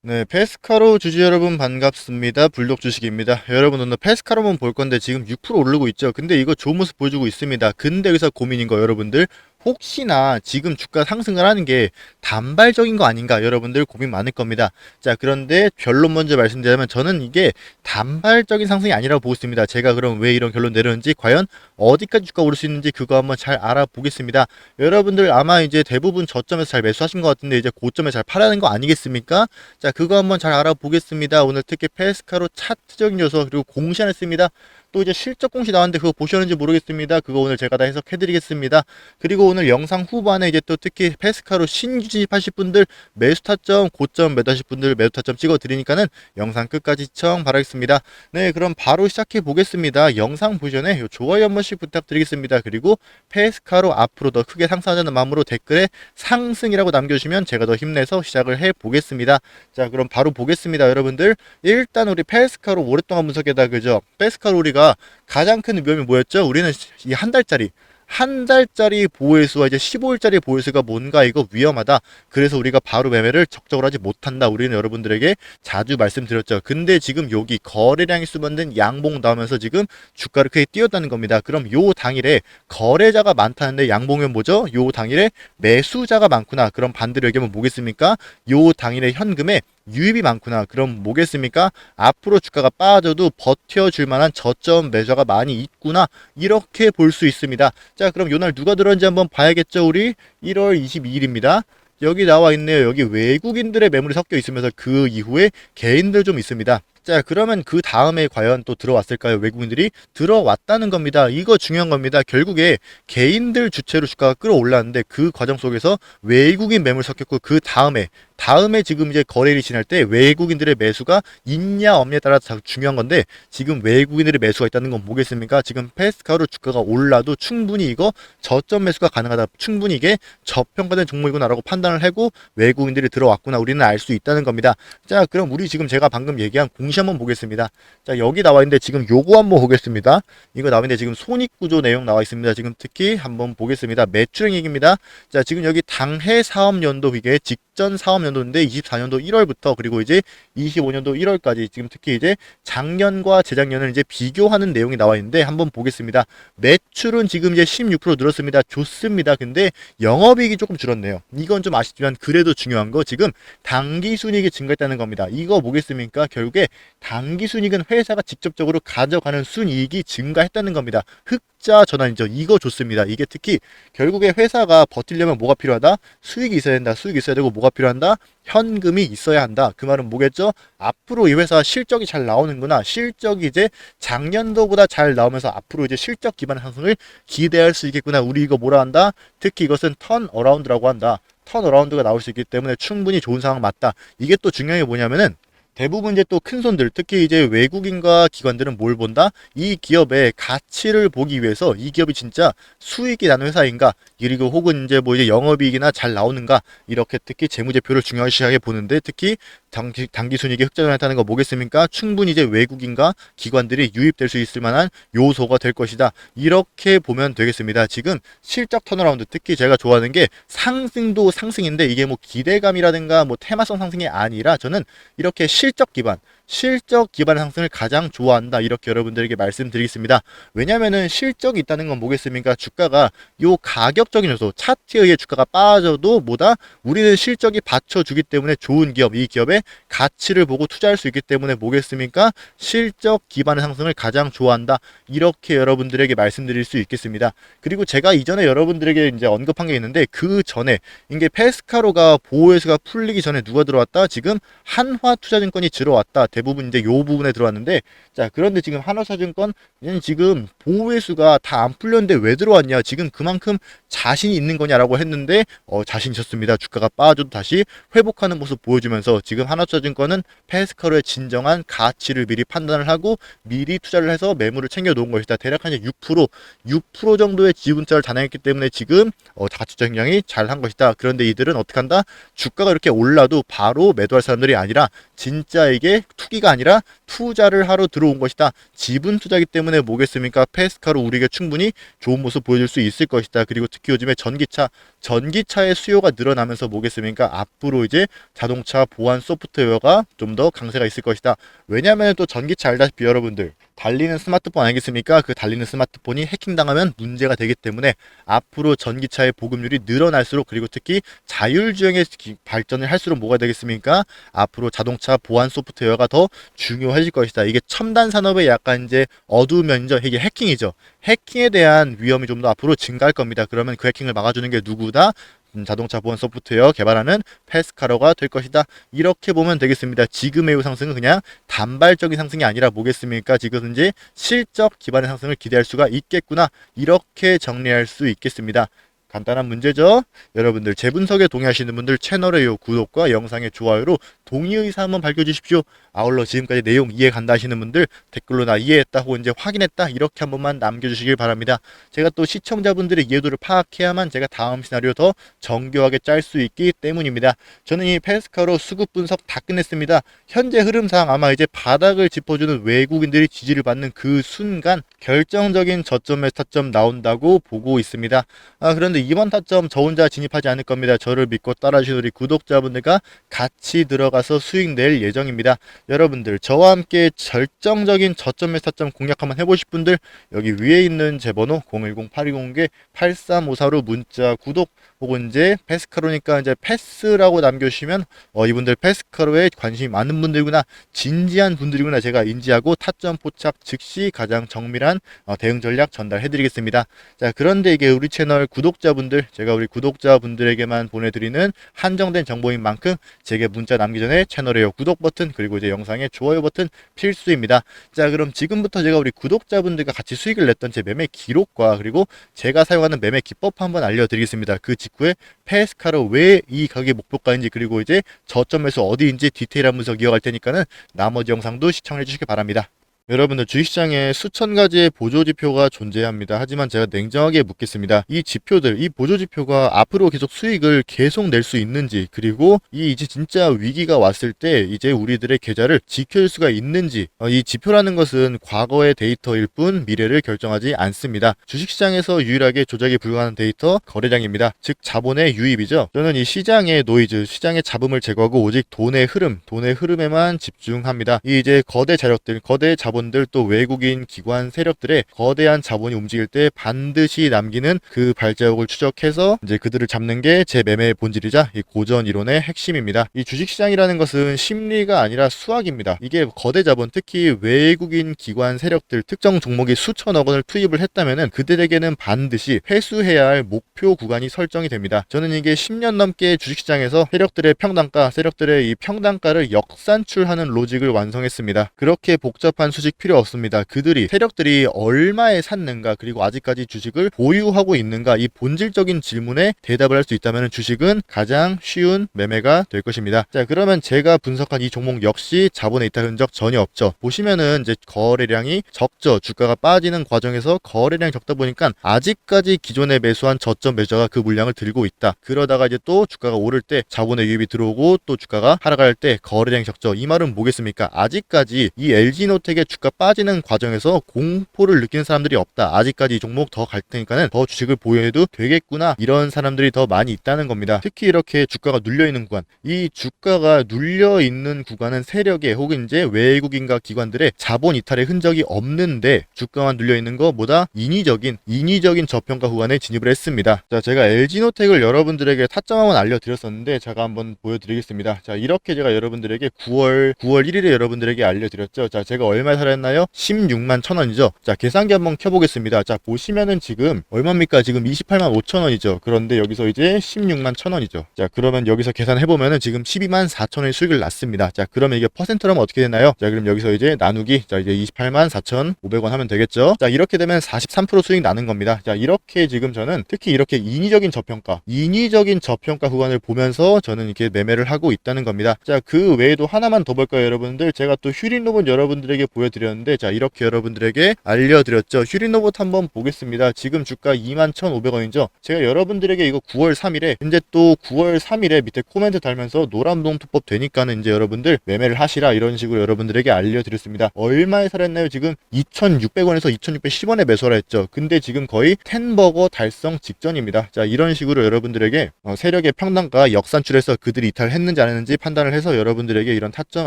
네, 페스카로 주주 여러분 반갑습니다. 불독 주식입니다. 여러분 오늘 페스카로만 볼 건데 지금 6% 오르고 있죠. 근데 이거 좋은 모습 보여주고 있습니다. 근데 여기서 고민인 거 여러분들 혹시나 지금 주가 상승을 하는 게 단발적인 거 아닌가 여러분들 고민 많을 겁니다. 자, 그런데 결론 먼저 말씀드리자면 저는 이게 단발적인 상승이 아니라고 보고 있습니다. 제가 그럼 왜 이런 결론 내렸는지 과연 어디까지 주가 오를 수 있는지 그거 한번 잘 알아보겠습니다. 여러분들 아마 이제 대부분 저점에서 잘 매수하신 것 같은데 이제 고점에 잘 팔아는 거 아니겠습니까? 자, 그거 한번 잘 알아보겠습니다. 오늘 특히 페스카로 차트적인 요소 그리고 공시안했습니다. 또 이제 실적 공시 나왔는데 그거 보셨는지 모르겠습니다. 그거 오늘 제가 다 해석해드리겠습니다. 그리고 오늘 영상 후반에 이제 또 특히 페스카로 신주집하실 분들 매수 타점, 고점 매도하실 분들 매수 타점 찍어드리니까는 영상 끝까지 시청 바라겠습니다. 네, 그럼 바로 시작해 보겠습니다. 영상 보기 전에 요 좋아요 한 번씩 부탁드리겠습니다. 그리고 페스카로 앞으로 더 크게 상승하자는 마음으로 댓글에 상승이라고 남겨주시면 제가 더 힘내서 시작을 해 보겠습니다. 자, 그럼 바로 보겠습니다, 여러분들. 일단 우리 페스카로 오랫동안 분석에다 그죠? 페스카로 우리가 가장 큰 위험이 뭐였죠? 우리는 이 한 달짜리 한 달짜리 보호일수와 이제 15일짜리 보호일수가 뭔가 이거 위험하다. 그래서 우리가 바로 매매를 적적으로 하지 못한다. 우리는 여러분들에게 자주 말씀드렸죠. 근데 지금 여기 거래량이 수반된 양봉 나오면서 지금 주가를 크게 뛰었다는 겁니다. 그럼 요 당일에 거래자가 많다는데 양봉은 뭐죠? 요 당일에 매수자가 많구나. 그럼 반대로 얘기하면 뭐겠습니까? 요 당일에 현금에 유입이 많구나. 그럼 뭐겠습니까? 앞으로 주가가 빠져도 버텨줄 만한 저점 매수가 많이 있구나. 이렇게 볼 수 있습니다. 자, 그럼 요날 누가 들었는지 한번 봐야겠죠. 우리 1월 22일입니다. 여기 나와 있네요. 여기 외국인들의 매물이 섞여 있으면서 그 이후에 개인들 좀 있습니다. 자, 그러면 그 다음에 과연 또 들어왔을까요? 외국인들이 들어왔다는 겁니다. 이거 중요한 겁니다. 결국에 개인들 주체로 주가가 끌어올랐는데 그 과정 속에서 외국인 매물 섞였고 그 다음에 다음에 지금 이제 거래일이 지날 때 외국인들의 매수가 있냐 없냐에 따라 서 중요한 건데 지금 외국인들의 매수가 있다는 건 뭐겠습니까? 지금 페스카로 주가가 올라도 충분히 이거 저점 매수가 가능하다. 충분히 이게 저평가된 종목이구나라고 판단을 하고 외국인들이 들어왔구나. 우리는 알 수 있다는 겁니다. 자, 그럼 우리 지금 제가 방금 얘기한 공시 한번 보겠습니다. 자, 여기 나와 있는데 지금 요거 한번 보겠습니다. 이거 나와 있는데 지금 손익구조 내용 나와 있습니다. 지금 특히 한번 보겠습니다. 매출액 얘기입니다. 자, 지금 여기 당해 사업연도 이게 직 전 사업연도인데 24년도 1월부터 그리고 이제 25년도 1월까지 지금 특히 이제 작년과 재작년을 이제 비교하는 내용이 나와 있는데 한번 보겠습니다. 매출은 지금 이제 16% 늘었습니다. 좋습니다. 근데 영업이익이 조금 줄었네요. 이건 좀 아쉽지만 그래도 중요한 거 지금 당기 순이익이 증가했다는 겁니다. 이거 뭐겠습니까? 결국에 당기 순이익은 회사가 직접적으로 가져가는 순이익이 증가했다는 겁니다. 흑 자 전환이죠. 이거 좋습니다. 이게 특히 결국에 회사가 버틸려면 뭐가 필요하다? 수익이 있어야 된다. 수익이 있어야 되고 뭐가 필요한다? 현금이 있어야 한다. 그 말은 뭐겠죠? 앞으로 이 회사 실적이 잘 나오는구나. 실적이 이제 작년도보다 잘 나오면서 앞으로 이제 실적 기반 상승을 기대할 수 있겠구나. 우리 이거 뭐라 한다? 특히 이것은 턴 어라운드라고 한다. 턴 어라운드가 나올 수 있기 때문에 충분히 좋은 상황 맞다. 이게 또 중요한 게 뭐냐면은 대부분 이제 또 큰 손들, 특히 이제 외국인과 기관들은 뭘 본다? 이 기업의 가치를 보기 위해서 이 기업이 진짜 수익이 나는 회사인가? 그리고 혹은 이제 뭐 이제 영업이익이나 잘 나오는가? 이렇게 특히 재무제표를 중요시하게 보는데 특히 단기, 단기 순이익이 흑자전환했다는 거 뭐겠습니까? 충분히 이제 외국인과 기관들이 유입될 수 있을 만한 요소가 될 것이다. 이렇게 보면 되겠습니다. 지금 실적 턴어라운드 특히 제가 좋아하는 게 상승도 상승인데 이게 뭐 기대감이라든가 뭐 테마성 상승이 아니라 저는 이렇게 실적 기반 실적 기반의 상승을 가장 좋아한다 이렇게 여러분들에게 말씀드리겠습니다. 왜냐면은 실적이 있다는 건 뭐겠습니까? 주가가 요 가격적인 요소 차트에 의해 주가가 빠져도 뭐다 우리는 실적이 받쳐주기 때문에 좋은 기업 이 기업의 가치를 보고 투자할 수 있기 때문에 뭐겠습니까? 실적 기반의 상승을 가장 좋아한다 이렇게 여러분들에게 말씀드릴 수 있겠습니다. 그리고 제가 이전에 여러분들에게 이제 언급한 게 있는데 그 전에 이게 페스카로가 보호회수가 풀리기 전에 누가 들어왔다? 지금 한화투자증권이 들어왔다. 대부분 이제 요 부분에 들어왔는데 자 그런데 지금 한화투자증권 은 지금 보호회수가 다 안 풀렸는데 왜 들어왔냐? 지금 그만큼 자신이 있는 거냐라고 했는데 어, 자신 있었습니다. 주가가 빠져도 다시 회복하는 모습 보여주면서 지금 하나투자증권은 페스카로의 진정한 가치를 미리 판단을 하고 미리 투자를 해서 매물을 챙겨 놓은 것이다. 대략 한 6% 6% 정도의 지분자를 단행했기 때문에 지금 어, 가치적 행량이 잘한 것이다. 그런데 이들은 어떻게 한다? 주가가 이렇게 올라도 바로 매도할 사람들이 아니라 진짜 이게 투기가 아니라 투자를 하러 들어온 것이다. 지분 투자기 때문에 뭐겠습니까? 페스카로 우리에게 충분히 좋은 모습 보여줄 수 있을 것이다. 그리고 특히 요즘에 전기차, 전기차의 수요가 늘어나면서 뭐겠습니까? 앞으로 이제 자동차 보안 소프트웨어가 좀 더 강세가 있을 것이다. 왜냐하면 또 전기차 알다시피 여러분들 달리는 스마트폰 아니겠습니까? 그 달리는 스마트폰이 해킹당하면 문제가 되기 때문에 앞으로 전기차의 보급률이 늘어날수록 그리고 특히 자율주행의 기- 발전을 할수록 뭐가 되겠습니까? 앞으로 자동차 보안 소프트웨어가 더 중요해질 것이다. 이게 첨단 산업의 약간 이제 어두운 면이죠. 이게 해킹이죠. 해킹에 대한 위험이 좀 더 앞으로 증가할 겁니다. 그러면 그 해킹을 막아주는 게 누구다? 음, 자동차 보안 소프트웨어 개발하는 페스카로가 될 것이다. 이렇게 보면 되겠습니다. 지금의 이 상승은 그냥 단발적인 상승이 아니라 뭐겠습니까? 지금 이제 실적 기반의 상승을 기대할 수가 있겠구나. 이렇게 정리할 수 있겠습니다. 간단한 문제죠. 여러분들 제 분석에 동의하시는 분들 채널의 요 구독과 영상의 좋아요로 동의 의사 한번 밝혀주십시오. 아울러 지금까지 내용 이해 간다 하시는 분들 댓글로 나 이해했다 혹은 이제 확인했다 이렇게 한 번만 남겨주시길 바랍니다. 제가 또 시청자분들의 이해도를 파악해야만 제가 다음 시나리오 더 정교하게 짤 수 있기 때문입니다. 저는 이 페스카로 수급 분석 다 끝냈습니다. 현재 흐름상 아마 이제 바닥을 짚어주는 외국인들이 지지를 받는 그 순간 결정적인 저점의 타점 나온다고 보고 있습니다. 아, 그런데 이번 타점 저 혼자 진입하지 않을 겁니다. 저를 믿고 따라주신 우리 구독자분들과 같이 들어가서 수익 낼 예정입니다. 여러분들 저와 함께 결정적인 저점의 타점 공략 한번 해보실 분들 여기 위에 있는 제 번호 010-8209-8354로 문자 구독 혹은 이제 페스카로니까 이제 패스라고 남겨주시면 어, 이분들 페스카로에 관심이 많은 분들이구나 진지한 분들이구나 제가 인지하고 타점 포착 즉시 가장 정밀한 어, 대응 전략 전달해드리겠습니다. 자 그런데 이게 우리 채널 구독자분들 제가 우리 구독자분들에게만 보내드리는 한정된 정보인 만큼 제게 문자 남기 전에 채널의 구독 버튼 그리고 이제 영상의 좋아요 버튼 필수입니다. 자 그럼 지금부터 제가 우리 구독자분들과 같이 수익을 냈던 제 매매 기록과 그리고 제가 사용하는 매매 기법 한번 알려드리겠습니다. 그 직후에 페스카로 왜 이 가격이 목표가인지 그리고 이제 저점에서 어디인지 디테일한 분석 이어갈 테니까는 나머지 영상도 시청해 주시기 바랍니다. 여러분들 주식시장에 수천 가지의 보조 지표가 존재합니다. 하지만 제가 냉정하게 묻겠습니다. 이 지표들, 이 보조 지표가 앞으로 계속 수익을 계속 낼 수 있는지, 그리고 이 이제 진짜 위기가 왔을 때 이제 우리들의 계좌를 지킬 수가 있는지, 어, 이 지표라는 것은 과거의 데이터일 뿐 미래를 결정하지 않습니다. 주식시장에서 유일하게 조작이 불가능한 데이터 거래량입니다. 즉 자본의 유입이죠. 저는 이 시장의 노이즈, 시장의 잡음을 제거하고 오직 돈의 흐름, 돈의 흐름에만 집중합니다. 이 이제 거대 자력들, 거대 자본 들 또 외국인 기관 세력들의 거대한 자본이 움직일 때 반드시 남기는 그 발자국을 추적해서 이제 그들을 잡는 게 제 매매의 본질이자 이 고전 이론의 핵심입니다. 이 주식시장이라는 것은 심리가 아니라 수학입니다. 이게 거대 자본, 특히 외국인 기관 세력들 특정 종목에 수천억 원을 투입을 했다면은 그들에게는 반드시 회수해야 할 목표 구간이 설정이 됩니다. 저는 이게 10년 넘게 주식시장에서 세력들의 평단가, 세력들의 이 평단가를 역산출하는 로직을 완성했습니다. 그렇게 복잡한 수직 필요 없습니다. 그들이 세력들이 얼마에 샀는가 그리고 아직까지 주식을 보유하고 있는가 이 본질적인 질문에 대답을 할 수 있다면 주식은 가장 쉬운 매매가 될 것입니다. 자 그러면 제가 분석한 이 종목 역시 자본에 있다 흔적 전혀 없죠. 보시면은 이제 거래량이 적죠. 주가가 빠지는 과정에서 거래량이 적다 보니까 아직까지 기존에 매수한 저점 매수자가 그 물량을 들고 있다. 그러다가 이제 또 주가가 오를 때 자본의 유입이 들어오고 또 주가가 하락할 때 거래량이 적죠. 이 말은 뭐겠습니까? 아직까지 이 LG노텍의 주가 빠지는 과정에서 공포를 느끼는 사람들이 없다. 아직까지 이 종목 더 갈 테니까는 더 주식을 보유해도 되겠구나. 이런 사람들이 더 많이 있다는 겁니다. 특히 이렇게 주가가 눌려 있는 구간, 이 주가가 눌려 있는 구간은 세력의 혹은 이제 외국인과 기관들의 자본 이탈의 흔적이 없는데 주가만 눌려 있는 것보다 인위적인 인위적인 저평가 구간에 진입을 했습니다. 자, 제가 LG노텍을 여러분들에게 타점 한번 알려드렸었는데 제가 한번 보여드리겠습니다. 자, 이렇게 제가 여러분들에게 9월 9월 1일에 여러분들에게 알려드렸죠. 자, 제가 얼마 살았나요? 16만 천 원이죠. 자, 계산기 한번 켜보겠습니다. 자, 보시면은 지금 얼마입니까? 지금 28만 5천 원이죠. 그런데 여기서 이제 16만 천 원이죠. 자, 그러면 여기서 계산해보면은 지금 12만 4천 원의 수익을 났습니다. 자, 그러면 이게 퍼센트로 하면 어떻게 되나요? 자, 그럼 여기서 이제 나누기, 자, 이제 28만 4천 500원 하면 되겠죠. 자, 이렇게 되면 43% 수익 나는 겁니다. 자, 이렇게 지금 저는 특히 이렇게 인위적인 저평가, 인위적인 저평가 구간을 보면서 저는 이렇게 매매를 하고 있다는 겁니다. 자, 그 외에도 하나만 더 볼까요, 여러분들? 제가 또 휴린 로봇 여러분들에게 보여 보여드렸는데 자 이렇게 여러분들에게 알려드렸죠. 휴리노봇 한번 보겠습니다. 지금 주가 21,500원이죠. 제가 여러분들에게 이거 9월 3일에 근데 또 9월 3일에 밑에 코멘트 달면서 노란봉투법 되니까는 이제 여러분들 매매를 하시라 이런 식으로 여러분들에게 알려드렸습니다. 얼마에 살았나요? 지금 2,600원에서 2,610원에 매수를 했죠. 근데 지금 거의 10버거 달성 직전입니다. 자 이런 식으로 여러분들에게 어, 세력의 평단가 역산출해서 그들이 이탈했는지 안 했는지 판단을 해서 여러분들에게 이런 타점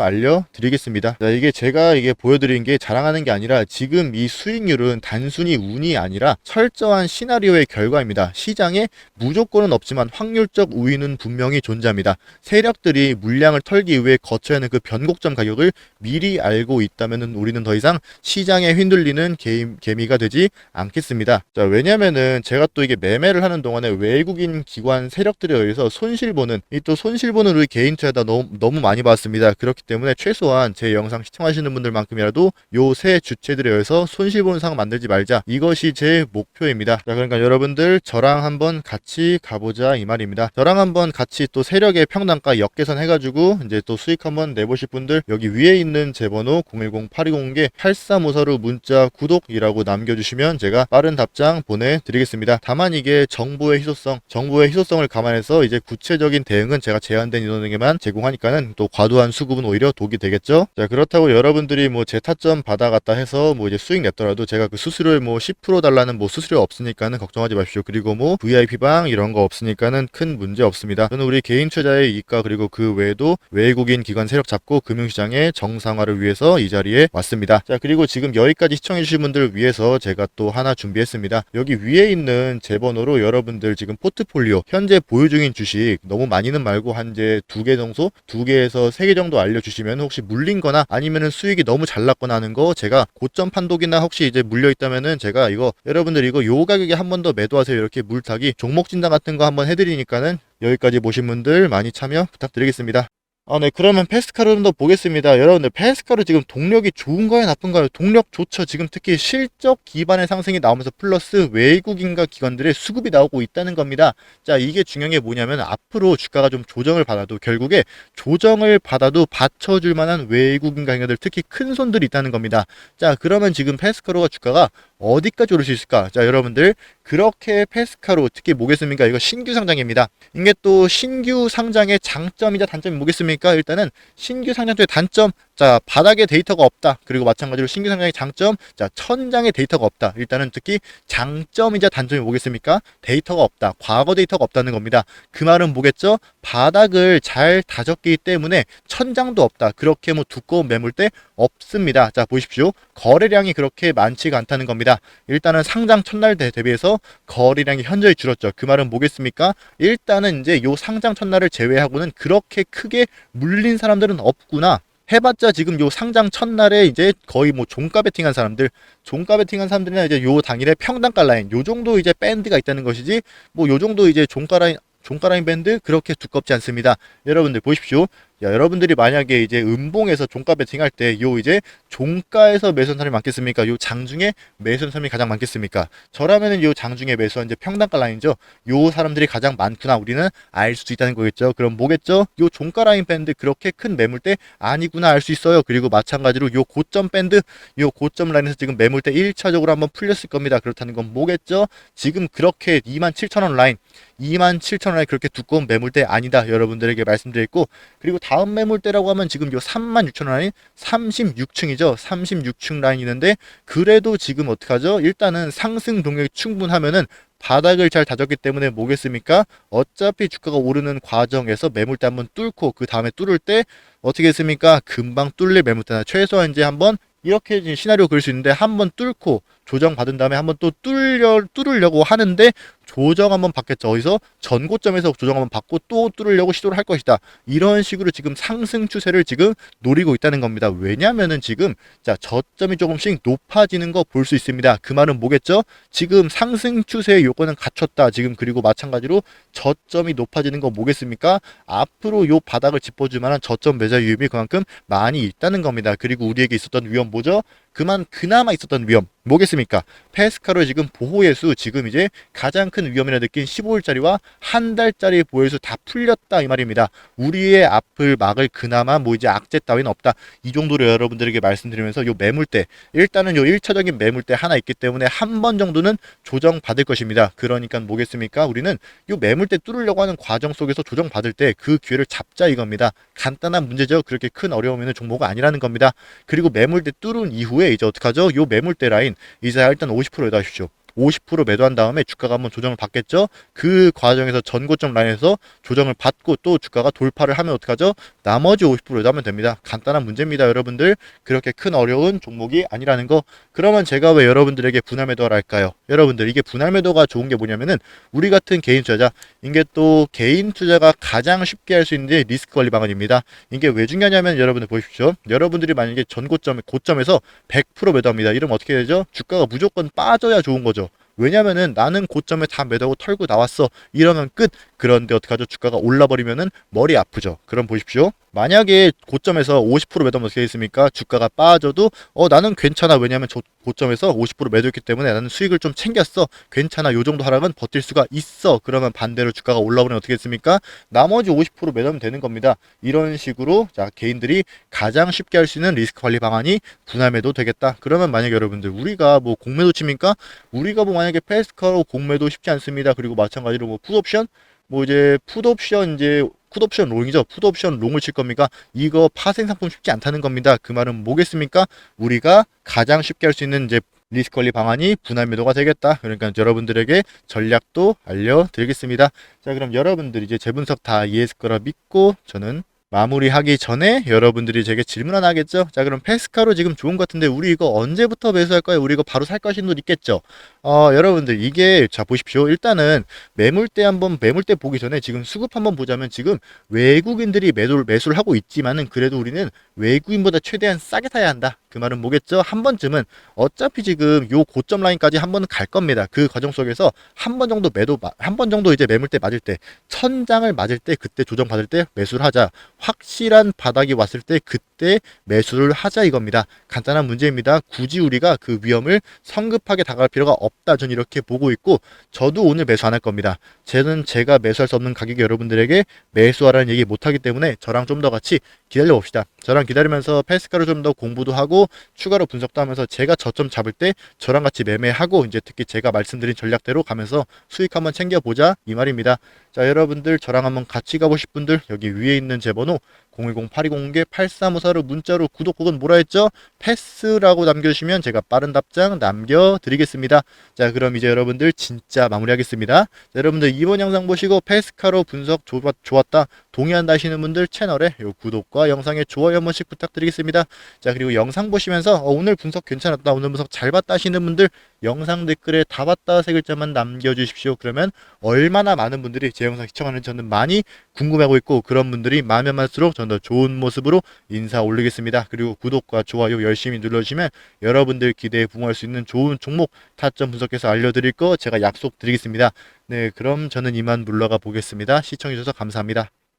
알려드리겠습니다. 자 이게 제가 이게 보여드린 게 자랑하는 게 아니라 지금 이 수익률은 단순히 운이 아니라 철저한 시나리오의 결과입니다. 시장에 무조건은 없지만 확률적 우위는 분명히 존재합니다. 세력들이 물량을 털기 위해 거쳐야 하는 그 변곡점 가격을 미리 알고 있다면 우리는 더 이상 시장에 휘둘리는 개미, 개미가 되지 않겠습니다. 자, 왜냐면은 제가 또 이게 매매를 하는 동안에 외국인 기관 세력들에 의해서 손실보는 이 또 손실보는 우리 개인 투자다 너무, 너무 많이 봤습니다. 그렇기 때문에 최소한 제 영상 시청하시는 분들만큼이라도 요 세 주체들에 의해서 손실보는 상황 만들지 말자. 이것이 제 목표입니다. 자, 그러니까 여러분들 저랑 한번 같이 가보자 이 말입니다. 저랑 한번 같이 또 세력의 평단가 역계산 해가지고 이제 또 수익 한번 내보실 분들 여기 위에 있는 제 번호 010-820개 8354로 문자 구독이라고 남겨주시면 제가 빠른 답장 보내드리겠습니다. 다만 이게 정보의 희소성, 정보의 희소성을 감안해서 이제 구체적인 대응은 제가 제한된 인원에게만 제공하니까는 또 과도한 수급은 오히려 독이 되겠죠. 자 그렇다고 여러분들이 뭐제 타점 받아갔다 해서 뭐 이제 수익 냈더라도 제가 그 수수료를 뭐 10% 달라는 뭐 수수료 없으니까는 걱정하지 마십시오. 그리고 뭐 VIP 방 이런 거 없으니까는 큰 문제 없습니다. 저는 우리 개인 투자의 이익과 그리고 그 외에도 외국인 기관 세력 잡고 금융시장의 정상화를 위해서 이 자리에 왔습니다. 자 그리고 지금 여기까지 시청해주신 분들 위해서 제가 또 하나 준비했습니다. 여기 위에 있는 제 번호로 여러분들 지금 포트폴리오 현재 보유 중인 주식 너무 많이는 말고 한 이제 두 개 정도 두 개에서 세 개 정도 알려주시면 혹시 물린거나 아니면은 수익이 너무 잘 났거나 하는 거 제가 고점 판독이나 혹시 이제 물려 있다면은 제가 이거 여러분들 이거 요 가격에 한 번 더 매도하세요 이렇게 물타기 종목 진단 같은 거 한번 해드리니까는 여기까지 보신 분들 많이 참여 부탁드리겠습니다. 아, 네. 그러면 페스카르도 보겠습니다. 여러분들, 페스카르 지금 동력이 좋은가요? 나쁜가요? 동력 좋죠. 지금 특히 실적 기반의 상승이 나오면서 플러스 외국인과 기관들의 수급이 나오고 있다는 겁니다. 자, 이게 중요한 게 뭐냐면 앞으로 주가가 좀 조정을 받아도 결국에 조정을 받아도 받쳐줄 만한 외국인과 기관들 특히 큰 손들이 있다는 겁니다. 자, 그러면 지금 페스카르가 주가가 어디까지 오를 수 있을까? 자, 여러분들, 그렇게 페스카로 특히 뭐겠습니까? 이거 신규 상장입니다. 이게 또 신규 상장의 장점이자 단점이 뭐겠습니까? 일단은 신규 상장 쪽의 단점, 자, 바닥에 데이터가 없다. 그리고 마찬가지로 신규 상장의 장점, 자, 천장에 데이터가 없다. 일단은 특히 장점이자 단점이 뭐겠습니까? 데이터가 없다. 과거 데이터가 없다는 겁니다. 그 말은 뭐겠죠? 바닥을 잘 다졌기 때문에 천장도 없다. 그렇게 뭐 두꺼운 매물대 없습니다. 자, 보십시오. 거래량이 그렇게 많지가 않다는 겁니다. 일단은 상장 첫날 대- 대비해서 거래량이 현저히 줄었죠. 그 말은 뭐겠습니까? 일단은 이제 요 상장 첫날을 제외하고는 그렇게 크게 물린 사람들은 없구나. 해봤자 지금 요 상장 첫날에 이제 거의 뭐 종가 베팅한 사람들, 종가 베팅한 사람들이나 이제 요 당일에 평단가 라인, 요 정도 이제 밴드가 있다는 것이지, 뭐 요 정도 이제 종가 라인, 종가 라인 밴드 그렇게 두껍지 않습니다. 여러분들 보십시오. 야, 여러분들이 만약에 이제 음봉에서 종가 베팅할 때 요 이제 종가에서 매수한 사람이 많겠습니까? 요 장중에 매수한 사람이 가장 많겠습니까? 저라면은 요 장중에 매수한 이제 평단가 라인이죠. 요 사람들이 가장 많구나 우리는 알 수 있다는 거겠죠. 그럼 뭐겠죠? 요 종가 라인 밴드 그렇게 큰 매물대 아니구나 알 수 있어요. 그리고 마찬가지로 요 고점 밴드 요 고점 라인에서 지금 매물대 1차적으로 한번 풀렸을 겁니다. 그렇다는 건 뭐겠죠? 지금 그렇게 27,000원 라인 27,000원에 그렇게 두꺼운 매물대 아니다. 여러분들에게 말씀드렸고 그리고 다음 매물대라고 하면 지금 요 36,000원 라인 36층이죠. 36층 라인 있는데 그래도 지금 어떡하죠? 일단은 상승 동력이 충분하면은 바닥을 잘 다졌기 때문에 뭐겠습니까? 어차피 주가가 오르는 과정에서 매물대 한번 뚫고 그 다음에 뚫을 때 어떻게 했습니까? 금방 뚫릴 매물대나 최소한 이제 한번 이렇게 시나리오 그릴 수 있는데 한번 뚫고 조정 받은 다음에 한번 또 뚫려 뚫으려고 하는데 조정 한번 받겠죠. 어디서 전고점에서 조정 한번 받고 또 뚫으려고 시도를 할 것이다. 이런 식으로 지금 상승 추세를 지금 노리고 있다는 겁니다. 왜냐면은 지금 자 저점이 조금씩 높아지는 거 볼 수 있습니다. 그 말은 뭐겠죠? 지금 상승 추세의 요건은 갖췄다. 지금 그리고 마찬가지로 저점이 높아지는 거 뭐겠습니까? 앞으로 요 바닥을 짚어줄 만한 저점 매자 위험이 그만큼 많이 있다는 겁니다. 그리고 우리에게 있었던 위험 뭐죠? 그만 그나마 있었던 위험 뭐겠습니까? 페스카로 지금 보호예수 지금 이제 가장 큰 위험이라 느낀 15일짜리와 한 달짜리 보호예수 다 풀렸다 이 말입니다. 우리의 앞을 막을 그나마 뭐 이제 악재 따위는 없다. 이 정도로 여러분들에게 말씀드리면서 요 매물대 일단은 요 1차적인 매물대 하나 있기 때문에 한 번 정도는 조정 받을 것입니다. 그러니까 뭐겠습니까? 우리는 요 매물대 뚫으려고 하는 과정 속에서 조정 받을 때 그 기회를 잡자 이겁니다. 간단한 문제죠. 그렇게 큰 어려움 있는 종목은 아니라는 겁니다. 그리고 매물대 뚫은 이후에 이제 어떡하죠? 요 매물대 라인 이제 일단 50% 매도하십시오. 50% 매도한 다음에 주가가 한번 조정을 받겠죠. 그 과정에서 전고점 라인에서 조정을 받고 또 주가가 돌파를 하면 어떡하죠? 나머지 50% 매도하면 됩니다. 간단한 문제입니다, 여러분들. 그렇게 큰 어려운 종목이 아니라는 거. 그러면 제가 왜 여러분들에게 분할 매도를 할까요? 여러분들 이게 분할 매도가 좋은 게 뭐냐면은 우리 같은 개인 투자자 이게 또 개인 투자가 가장 쉽게 할 수 있는 게 리스크 관리 방안입니다. 이게 왜 중요하냐면 여러분들 보십시오. 여러분들이 만약에 전고점 고점에서 100% 매도합니다. 이러면 어떻게 되죠? 주가가 무조건 빠져야 좋은 거죠. 왜냐면은 나는 고점에 다 매도하고 털고 나왔어. 이러면 끝. 그런데 어떡하죠? 주가가 올라버리면은 머리 아프죠. 그럼 보십시오. 만약에 고점에서 50% 매도하면 어떻게 있습니까? 주가가 빠져도 어 나는 괜찮아. 왜냐면 저 고점에서 50% 매도했기 때문에 나는 수익을 좀 챙겼어. 괜찮아. 요 정도 하락은 버틸 수가 있어. 그러면 반대로 주가가 올라오면 어떻게 했습니까? 나머지 50% 매도하면 되는 겁니다. 이런 식으로 자 개인들이 가장 쉽게 할 수 있는 리스크 관리 방안이 분할 매도 되겠다. 그러면 만약에 여러분들 우리가 뭐 공매도 칩니까? 우리가 뭐 만약에 패스카로 공매도 쉽지 않습니다. 그리고 마찬가지로 뭐 풋옵션 뭐 이제 풋옵션 이제 풋옵션 롱이죠. 풋옵션 롱을 칠 겁니까? 이거 파생 상품 쉽지 않다는 겁니다. 그 말은 뭐겠습니까? 우리가 가장 쉽게 할 수 있는 이제 리스크 관리 방안이 분할 매도가 되겠다. 그러니까 여러분들에게 전략도 알려드리겠습니다. 자, 그럼 여러분들 이제 재분석 다 이해했을 거라 믿고 저는 마무리하기 전에 여러분들이 제게 질문 하나 하겠죠? 자, 그럼 페스카로 지금 좋은 것 같은데 우리 이거 언제부터 매수할까요? 우리 이거 바로 살 것인 분 있겠죠? 어, 여러분들 이게 자 보십시오. 일단은 매물대 한번 매물대 보기 전에 지금 수급 한번 보자면 지금 외국인들이 매도를 매수를 하고 있지만은 그래도 우리는 외국인보다 최대한 싸게 사야 한다. 그 말은 뭐겠죠? 한 번쯤은 어차피 지금 요 고점 라인까지 한 번은 갈 겁니다. 그 과정 속에서 한 번 정도 매도 한 번 정도 이제 매물대 맞을 때 천장을 맞을 때 그때 조정 받을 때 매수를 하자. 확실한 바닥이 왔을 때 그때 매수를 하자 이겁니다. 간단한 문제입니다. 굳이 우리가 그 위험을 성급하게 다가갈 필요가 없다. 전 이렇게 보고 있고 저도 오늘 매수 안 할 겁니다. 쟤는 제가 매수할 수 없는 가격에 여러분들에게 매수하라는 얘기 못 하기 때문에 저랑 좀 더 같이 기다려 봅시다. 저랑 기다리면서 패스카를 좀 더 공부도 하고 추가로 분석도 하면서 제가 저점 잡을 때 저랑 같이 매매하고 이제 특히 제가 말씀드린 전략대로 가면서 수익 한번 챙겨 보자 이 말입니다. 자, 여러분들 저랑 한번 같이 가보실 분들 여기 위에 있는 제 번호 010-8201-8354로 문자로 구독 혹은 뭐라 했죠? 패스라고 남겨주시면 제가 빠른 답장 남겨드리겠습니다. 자, 그럼 이제 여러분들 진짜 마무리하겠습니다. 자, 여러분들 이번 영상 보시고 패스카로 분석 좋았, 좋았 다, 동의한다 하시는 분들 채널에 요 구독과 영상에 좋아요 한 번씩 부탁드리겠습니다. 자, 그리고 영상 보시면서 어, 오늘 분석 괜찮았다, 오늘 분석 잘 봤다 하시는 분들 영상 댓글에 다 봤다 세 글자만 남겨주십시오. 그러면 얼마나 많은 분들이 제 영상 시청하는지 저는 많이 궁금해하고 있고 그런 분들이 많으면 많을수록 저는 더 좋은 모습으로 인사 올리겠습니다. 그리고 구독과 좋아요 열심히 눌러주시면 여러분들 기대에 부응할 수 있는 좋은 종목 타점 분석해서 알려드릴 거 제가 약속드리겠습니다. 네, 그럼 저는 이만 물러가 보겠습니다. 시청해주셔서 감사합니다.